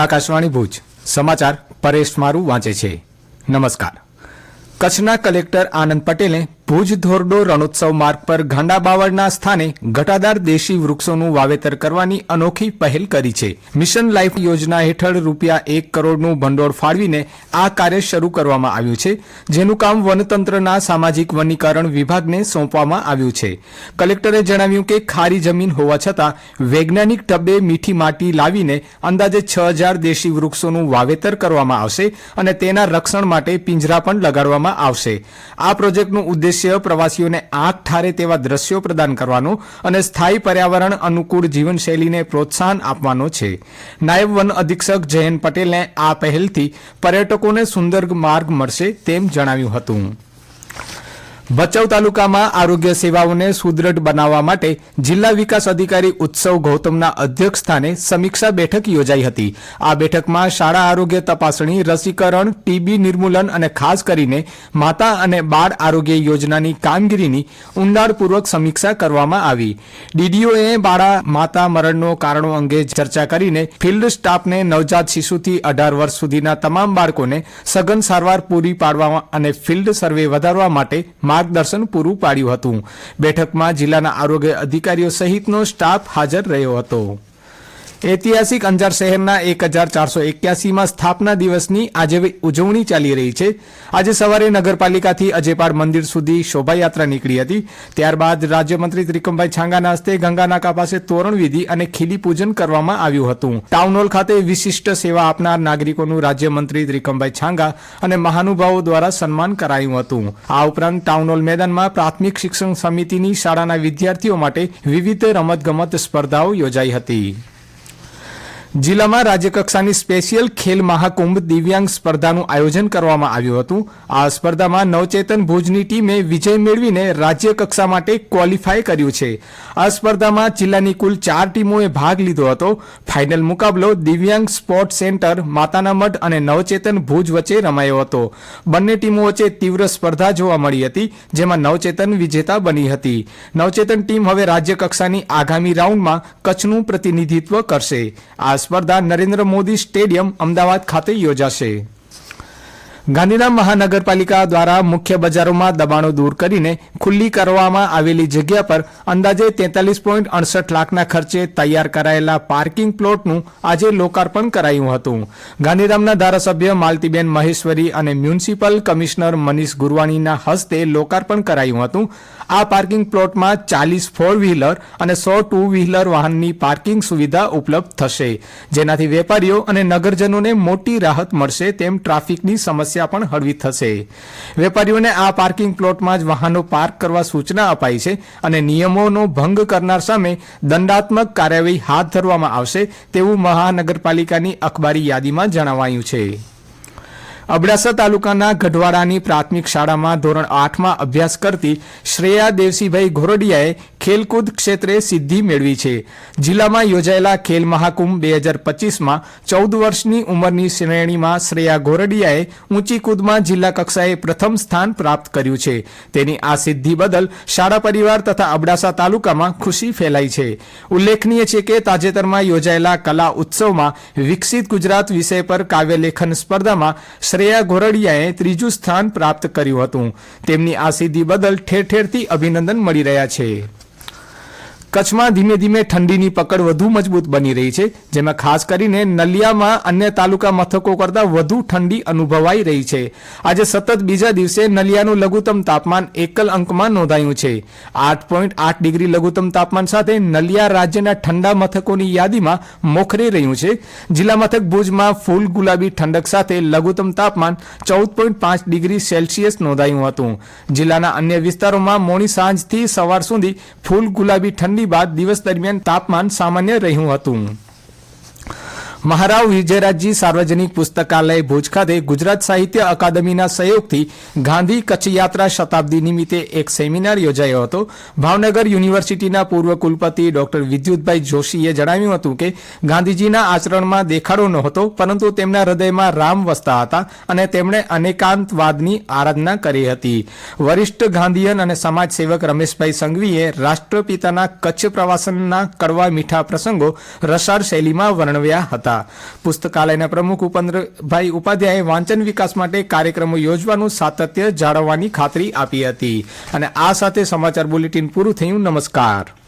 આકાશવાણી ભુજ. સમાચાર પરેશ મારું વાંચે છે. નમસ્કાર. કચ્છના કલેક્ટર આનંદ પટેલે ભુજ ધોરડો રણોત્સવ માર્ગ પર ગાંડા બાવળના સ્થાને ઘટાદાર દેશી વૃક્ષોનું વાવેતર કરવાની અનોખી પહેલ કરી છે. મિશન લાઈફ યોજના હેઠળ રૂપિયા એક કરોડનું ભંડોળ ફાળવીને આ કાર્ય શરૂ કરવામાં આવ્યું છે, જેનું કામ વનતંત્રના સામાજિક વનીકરણ વિભાગને સોંપવામાં આવ્યું છે. કલેક્ટરે જણાવ્યું કે ખારી જમીન હોવા છતાં વૈજ્ઞાનિક ઢબે મીઠી માટી લાવીને અંદાજે છ હજાર દેશી વૃક્ષોનું વાવેતર કરવામાં આવશે અને તેના રક્ષણ માટે પિંજરા પણ લગાડવામાં આવશે. આ પ્રોજેક્ટનું ઉદ્દેશ્ય પ્રવાસીઓને આંખ ઠારે તેવા દ્રશ્યો પ્રદાન કરવાનો અને સ્થાયી પર્યાવરણ અનુકૂળ જીવનશૈલીને પ્રોત્સાહન આપવાનો છે. નાયબ વન અધિક્ષક જયંત પટેલને આ પહેલથી પર્યટકોને સુંદર માર્ગ મળશે તેમ જણાવ્યું હતું. ભચાઉ તાલુકામાં આરોગ્ય સેવાઓને સુદૃઢ બનાવવા માટે જિલ્લા વિકાસ અધિકારી ઉત્સવ ગૌતમના અધ્યક્ષ સ્થાને સમીક્ષા બેઠક યોજાઈ હતી. આ બેઠકમાં શાળા આરોગ્ય તપાસણી, રસીકરણ, ટીબી નિર્મૂલન અને ખાસ કરીને માતા અને બાળ આરોગ્ય યોજનાની કામગીરીની ઊંડાણપૂર્વક સમીક્ષા કરવામાં આવી. ડીડીઓએ બાળા માતા મરણનો કારણો અંગે ચર્ચા કરીને ફિલ્ડ સ્ટાફને નવજાત શિશુથી અઢાર વર્ષ સુધીના તમામ બાળકોને સઘન સારવાર પૂરી પાડવા અને ફિલ્ડ સર્વે વધારવા માટે માર્ગદર્શન પૂરું પાડ્યું હતું. બેઠકમાં જિલ્લાના આરોગ્ય અધિકારીઓ સહિતનો સ્ટાફ હાજર રહ્યો હતો. ઐતિહાસિક અંજાર શહેરના એક હજાર ચારસો એક્યાસીમાં સ્થાપના દિવસની આજે ઉજવણી ચાલી રહી છે. આજે સવારે નગરપાલિકાથી અજેપાડ મંદિર સુધી શોભાયાત્રા નીકળી હતી. ત્યારબાદ રાજ્યમંત્રી ત્રિકમભાઈ છાંગાના હસ્તે ગંગાનાકા પાસે તોરણ વિધિ અને ખીલી પૂજન કરવામાં આવ્યું હતું. ટાઉન હોલ ખાતે વિશિષ્ટ સેવા આપનાર નાગરિકોનું રાજ્યમંત્રી ત્રિકમભાઈ છાંગા અને મહાનુભાવો દ્વારા સન્માન કરાયું હતું. આ ઉપરાંત ટાઉન હોલ મેદાનમાં પ્રાથમિક શિક્ષણ સમિતિની શાળાના વિદ્યાર્થીઓ માટે વિવિધ રમતગમત સ્પર્ધાઓ યોજાઈ હતી. જિલ્લામાં રાજ્યકક્ષાની સ્પેશિયલ ખેલ મહાકુંભ દિવ્યાંગ સ્પર્ધાનું આયોજન કરવામાં આવ્યું હતું. આ સ્પર્ધામાં નવચેતન ભુજની ટીમે વિજય મેળવીને રાજ્ય કક્ષા માટે ક્વોલિફાય કર્યું છે. આ સ્પર્ધામાં જિલ્લાની કુલ ચાર ટીમોએ ભાગ લીધો હતો. ફાઇનલ મુકાબલો દિવ્યાંગ સ્પોર્ટ સેન્ટર, માતાના મઠ અને નવચેતન ભુજ વચ્ચે રમાયો હતો. બંને ટીમો વચ્ચે તીવ્ર સ્પર્ધા જોવા મળી હતી, જેમાં નવચેતન વિજેતા બની હતી. નવચેતન ટીમ હવે રાજ્ય કક્ષાની આગામી રાઉન્ડમાં કચ્છનું પ્રતિનિધિત્વ કરશે. આ સ્પર્ધા નરેન્દ્ર મોદી સ્ટેડિયમ અમદાવાદ ખાતે યોજાશે. ગાંધીધામ મહાનગરપાલિકા દ્વારા મુખ્ય બજારોમાં દબાણો દૂર કરીને ખુલ્લી કરવામાં આવેલી જગ્યા પર અંદાજે તેતાલીસ પોઈન્ટ અડસઠ લાખના ખર્ચે તૈયાર કરાયેલા પાર્કિંગ પ્લોટનું આજે લોકાર્પણ કરાયું હતું. ગાંધીધામના ધારાસભ્ય માલતીબેન મહેશ્વરી અને મ્યુનિસિપલ કમિશનર મનીષ ગુરવાણીના હસ્તે લોકાર્પણ કરાયું હતું. આ પાર્કિંગ પ્લોટમાં ચાલીસ ફોર વ્હીલર અને સો ટુ વ્હીલર વાહનની પાર્કિંગ સુવિધા ઉપલબ્ધ થશે. જેનાથી વેપારીઓ અને નગરજનોને મોટી રાહત મળશે તેમ ટ્રાફિકની સમસ્યા પણ હળવી થશે. વેપારીઓને આ પાર્કિંગ પ્લોટમાં જ વાહનો પાર્ક કરવા સૂચના અપાઈ છે અને નિયમોનો ભંગ કરનાર સામે દંડાત્મક કાર્યવાહી હાથ ધરવામાં આવશે તેવું મહાનગરપાલિકાની અખબારી યાદીમાં જણાવાયું છે. અબડાસા તાલુકાના ગઢવાડાની પ્રાથમિક શાળામાં ધોરણ આઠમાં અભ્યાસ કરતી શ્રેયા દેવસીભાઈ ઘોરડિયાએ ખેલકૂદ ક્ષેત્રે સિદ્ધિ મેળવી છે. જિલ્લામાં યોજાયેલા ખેલ મહાકુંભ બે હજાર પચીસમાં ચૌદ વર્ષની ઉંમરની શ્રેણીમાં શ્રેયા ઘોરડિયાએ ઊંચી કૂદમાં જિલ્લા કક્ષાએ પ્રથમ સ્થાન પ્રાપ્ત કર્યું છે. તેની આ સિદ્ધિ બદલ શાળા પરિવાર તથા અબડાસા તાલુકામાં ખુશી ફેલાઈ છે. ઉલ્લેખનીય છે કે તાજેતરમાં યોજાયેલા કલા ઉત્સવમાં વિકસિત ગુજરાત વિષય પર કાવ્યલેખન સ્પર્ધામાં શ્રેયા ઘોરડિયાએ ત્રીજું સ્થાન પ્રાપ્ત કર્યું હતું. તેમની આ સિદ્ધિ બદલ ઠેર ઠેરથી અભિનંદન મળી રહ્યા છે. કચ્છમાં ધીમે ધીમે ઠંડીની પકડ વધુ મજબૂત બની રહી છે, જેમાં ખાસ કરીને નલિયામાં અન્ય તાલુકા મથકો કરતાં વધુ ઠંડી અનુભવાઈ રહી છે. આજે સતત બીજા દિવસે નલિયાનું લઘુત્તમ તાપમાન એકલ અંકમાં નોંધાયું છે. આઠ પોઈન્ટ આઠ ડિગ્રી લઘુત્તમ તાપમાન સાથે નલિયા રાજ્યના ઠંડા મથકોની યાદીમાં મોખરે રહ્યું છે. જિલ્લા મથક ભુજમાં ફૂલ ગુલાબી ઠંડક સાથે લઘુત્તમ તાપમાન ચૌદ પોઈન્ટ પાંચ ડિગ્રી સેલ્સિયસ નોંધાયું હતું. જિલ્લાના અન્ય વિસ્તારોમાં મોડી સાંજથી સવાર સુધી ફૂલ ગુલાબી ઠંડી બાદ દિવસ દરમિયાન તાપમાન સામાન્ય રહ્યું હતું. મહારાવ વિજયરાજજી સાર્વજનિક પુસ્તકાલય ભુજ ખાતે ગુજરાત સાહિત્ય અકાદમીના સહયોગથી ગાંધી કચ્છ યાત્રા શતાબ્દી નિમિત્તે એક સેમિનાર યોજાયો હતો. ભાવનગર યુનિવર્સિટીના પૂર્વ કુલપતિ ડોક્ટર વિદ્યુતભાઈ જોશીએ જણાવ્યું હતું કે, ગાંધીજીના આચરણમાં દેખાડો નહોતો, પરંતુ તેમના હૃદયમાં રામ વસતા હતા અને તેમણે અનેકાંતવાદની આરાધના કરી હતી. વરિષ્ઠ ગાંધીયન અને સમાજ સેવક રમેશભાઈ સંઘવીએ રાષ્ટ્રપિતાના કચ્છ પ્રવાસનના કડવા મીઠા પ્રસંગો રસાળ શૈલીમાં વર્ણવ્યા હતા. હતા. પુસ્તકાલયના પ્રમુખ ઉપેન્દ્રભાઈ ઉપાધ્યાયે વાંચન વિકાસ માટે કાર્યક્રમો યોજવાનું સાતત્ય જાળવવાની ખાતરી આપી હતી. અને આ સાથે સમાચાર બુલેટિન પૂરું થયું. નમસ્કાર.